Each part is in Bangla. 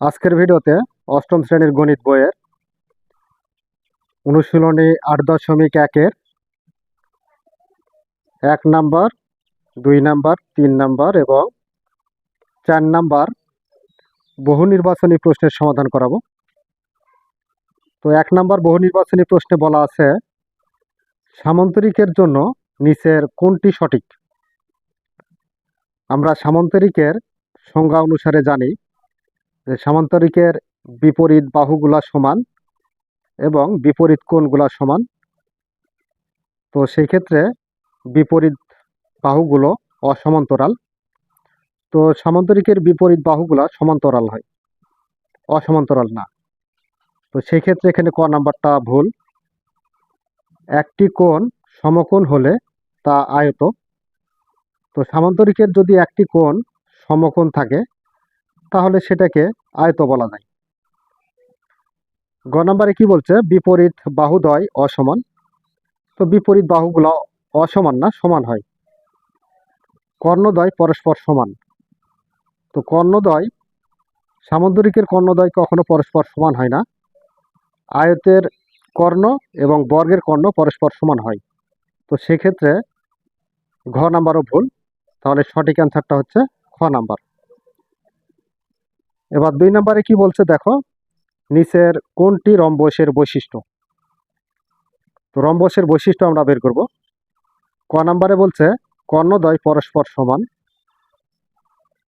আজকের ভিডিওতে অষ্টম শ্রেণির গণিত বইয়ের অনুশীলনী আট দশমিক একের এক নাম্বার, দুই নাম্বার, তিন নাম্বার এবং চার নাম্বার বহু নির্বাচনী প্রশ্নের সমাধান করাবো। তো এক নাম্বার বহু নির্বাচনী প্রশ্নে বলা আছে, সামন্তরিকের জন্য নিচের কোনটি সঠিক? আমরা সামন্তরিকের সংজ্ঞা অনুসারে জানি সামান্তরিকের বিপরীত বাহুগুলা সমান এবং বিপরীত কোণগুলা সমান। তো সেই ক্ষেত্রে বিপরীত বাহুগুলো অসমান্তরাল। তো সামান্তরিকের বিপরীত বাহুগুলা সমান্তরাল হয়, অসমান্তরাল না। তো সেই ক্ষেত্রে এখানে ক নাম্বারটা ভুল। একটি কোণ সমকোণ হলে তা আয়ত। তো সামান্তরিকের যদি একটি কোণ সমকোণ থাকে তাহলে সেটাকে আয়ত বলা যায়। গ নম্বরে কি বলছে? বিপরীত বাহুদ্বয় অসমান। তো বিপরীত বাহুগুলো অসমান না, সমান হয়। কর্ণদ্বয় পরস্পর সমান। তো কর্ণদ্বয় সামুদ্রিকের কর্ণদ্বয় কখনো পরস্পর সমান হয় না। আয়তের কর্ণ এবং বর্গের কর্ণ পরস্পর সমান হয়। তো সেক্ষেত্রে ঘ নাম্বারও ভুল। তাহলে সঠিক অ্যান্সারটা হচ্ছে খ নাম্বার। এবার দুই নম্বরে কি বলছে দেখো, নিচের কোনটি রম্বসের বৈশিষ্ট্য? তো রম্বসের বৈশিষ্ট্য আমরা বের করব। ক নাম্বারে বলছে, কর্ণদ্বয় পরস্পর সমান।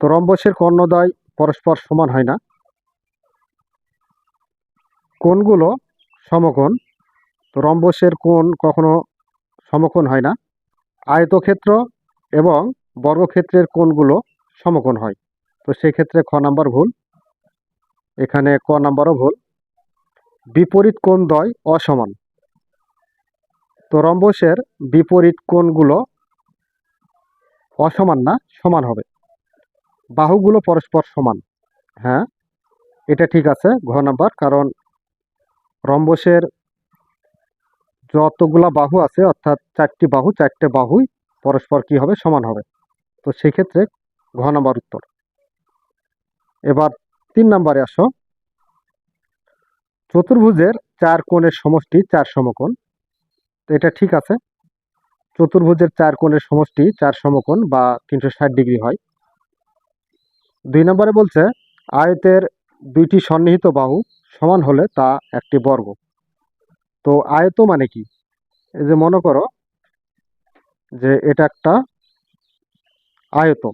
তো রম্বসের কর্ণদ্বয় পরস্পর সমান হয় না। কোনগুলো সমকোণ। তো রম্বসের কোণ কখনো সমকোণ হয় না। আয়তক্ষেত্র এবং বর্গক্ষেত্রের কোণগুলো সমকোণ হয়। তো সেক্ষেত্রে খ নাম্বার ভুল। এখানে ক নাম্বারও ভুল। বিপরীত কোণ দ্বয় অসমান। তো রম্বসের বিপরীত কোণগুলো অসমান না, সমান হবে। বাহুগুলো পরস্পর সমান। হ্যাঁ এটা ঠিক আছে ঘ নাম্বার, কারণ রম্বসের যতগুলা বাহু আছে, অর্থাৎ চারটি বাহু, চারটে বাহুই পরস্পর কি হবে? সমান হবে। তো সেক্ষেত্রে ঘ নাম্বার উত্তর। এবার তিন নম্বরে আসো। চতুর্ভুজের চার কোণের সমষ্টি চার সমকোণ। তো এটা ঠিক আছে। চতুর্ভুজের চার কোণের সমষ্টি চার সমকোণ বা তিনশো ষাট ডিগ্রি হয়। দুই নম্বরে বলছে, আয়তের দুইটি সন্নিহিত বাহু সমান হলে তা একটি বর্গ। তো আয়ত মানে কি? এই যে মনে করো যে এটা একটা আয়ত।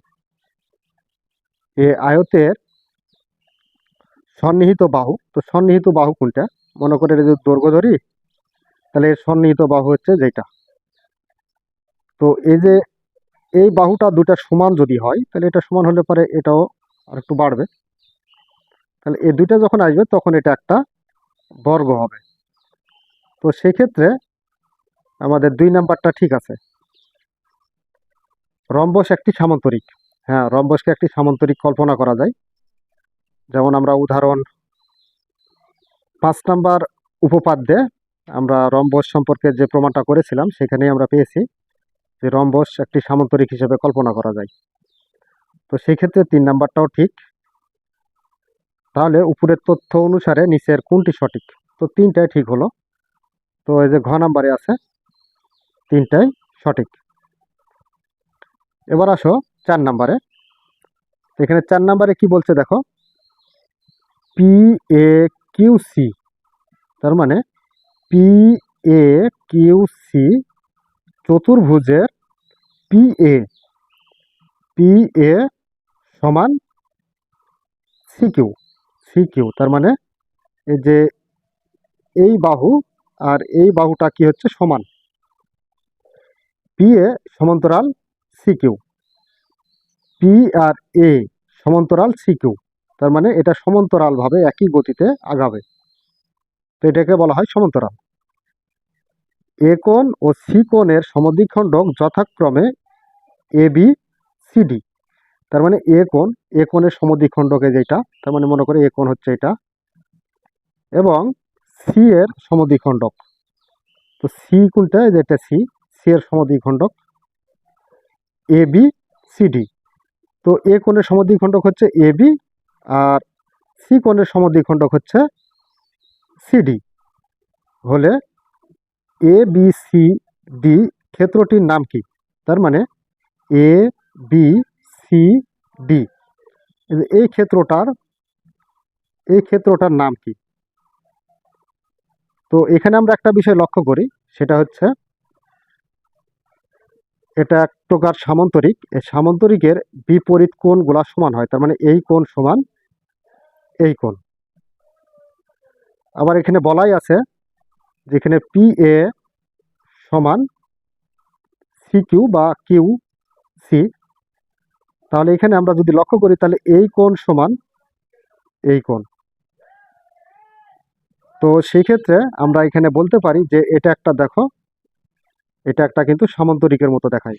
এ আয়তের সন্নিহিত বাহু, তো সন্নিহিত বাহু কোনটা? মনে করে যদি দৈর্ঘ্য ধরি, তাহলে এর সন্নিহিত বাহু হচ্ছে যেটা। তো এই যে এই বাহুটা দুটা সমান যদি হয়, তাহলে এটা সমান হলে পরে এটাও আর একটু বাড়বে। তাহলে এই দুইটা যখন আসবে, তখন এটা একটা বর্গ হবে। তো সেক্ষেত্রে আমাদের দুই নাম্বারটা ঠিক আছে। রম্বস একটি সামান্তরিক। হ্যাঁ রম্বসকে একটি সামান্তরিক কল্পনা করা যায়। যেমন আমরা উদাহরণ পাঁচ নাম্বার উপপাদ্যে আমরা রম্বস সম্পর্কে যে প্রমাণটা করেছিলাম, সেখানেই আমরা পেয়েছি যে রম্বস একটি সামন্তরিক হিসেবে কল্পনা করা যায়। তো সেই ক্ষেত্রে তিন নাম্বারটাও ঠিক। তাহলে উপরের তথ্য অনুসারে নিচের কোনটি সঠিক? তো তিনটাই ঠিক হলো। তো এই যে ঘ নাম্বারে আছে, তিনটাই সঠিক। এবার আসো চার নাম্বারে। এখানে চার নাম্বারে কি বলছে দেখো? পি এ কিউ সি তার মানে পি এ কিউ সি চতুর্ভুজের পি এ পি এ সমান সি কিউ সি কিউ তার মানে এই যে এই বাহু আর এই বাহুটা কি হচ্ছে? সমান। পি এ সমান্তরাল সি কিউ পি আর এ সমান্তরাল সি কিউ তার মানে এটা সমান্তরালভাবে একই গতিতে আগাবে। তো এটাকে বলা হয় সমান্তরাল। এ কোণ ও সি কোণের সমদ্বিখণ্ডক যথাক্রমে এ, বি, সি, ডি। তার মানে এ কোণ, এ কোণের সমদ্বিখণ্ডকে যেটা, তার মানে মনে করে এ কোণ হচ্ছে এটা। এবং সি এর সমদ্বিখণ্ডক। তো সি কোনটা যেটা সি সি এর সমদ্বিখণ্ডক। A, B, C, D. তো এ কোণের সমদ্বিখণ্ডক হচ্ছে এ, বি আর সি কোণের সমদ্বিখণ্ডক হচ্ছে সিডি হলে এ বি সি ডি ক্ষেত্রটির নাম কি? তার মানে এ বি সি ডি এই ক্ষেত্রটার এই ক্ষেত্রটার নাম কি? তো এখানে আমরা একটা বিষয় লক্ষ্য করি, সেটা হচ্ছে এটা এক প্রকার সামান্তরিক। এই সামান্তরিকের বিপরীত কোণগুলা সমান হয়, তার মানে এই কোণ সমান এই কোণ। আবার এখানে বলাই আছে যেখানে পি এ সমান সি কিউ বা কিউ সি তাহলে এখানে আমরা যদি লক্ষ্য করি, তাহলে এই কোণ সমান এই কোণ। তো সেই ক্ষেত্রে আমরা এখানে বলতে পারি যে এটা একটা, দেখো, এটা একটা কিন্তু সামান্তরিকের মতো দেখায়।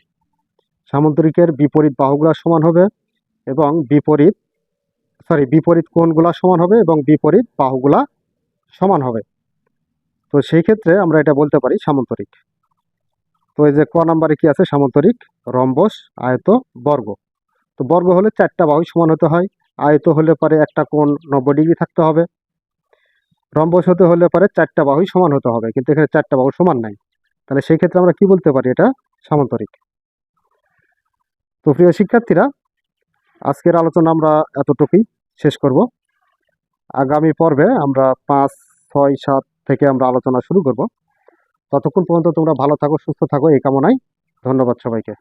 সামান্তরিকের বিপরীত বাহুগুলা সমান হবে এবং বিপরীত সরি বিপরীত কোণগুলা সমান হবে এবং বিপরীত বাহুগুলা সমান হবে। তো সেই ক্ষেত্রে আমরা এটা বলতে পারি সামান্তরিক। তো এই যে ক নাম্বারে কি আছে? সামান্তরিক, রম্বস, আয়ত, বর্গ। তো বর্গ হলে চারটা বাহু সমান হতে হয়। আয়ত হলে পরে একটা কোণ নব্বই ডিগ্রি থাকতে হবে। রম্বস হতে হলে পরে চারটা বাহুই সমান হতে হবে, কিন্তু এখানে চারটা বাহু সমান নাই। তাহলে সেই ক্ষেত্রে আমরা কি বলতে পারি এটা? সামান্তরিক। তো প্রিয় শিক্ষার্থীরা আজকের আলোচনা আমরা এতটুকুই শেষ করব। আগামী পর্বে আমরা পাঁচ, ছয়, সাত থেকে আমরা আলোচনা শুরু করব। ততক্ষণ পর্যন্ত তোমরা ভালো থাকো, সুস্থ থাকো, এই কামনায় ধন্যবাদ সবাইকে।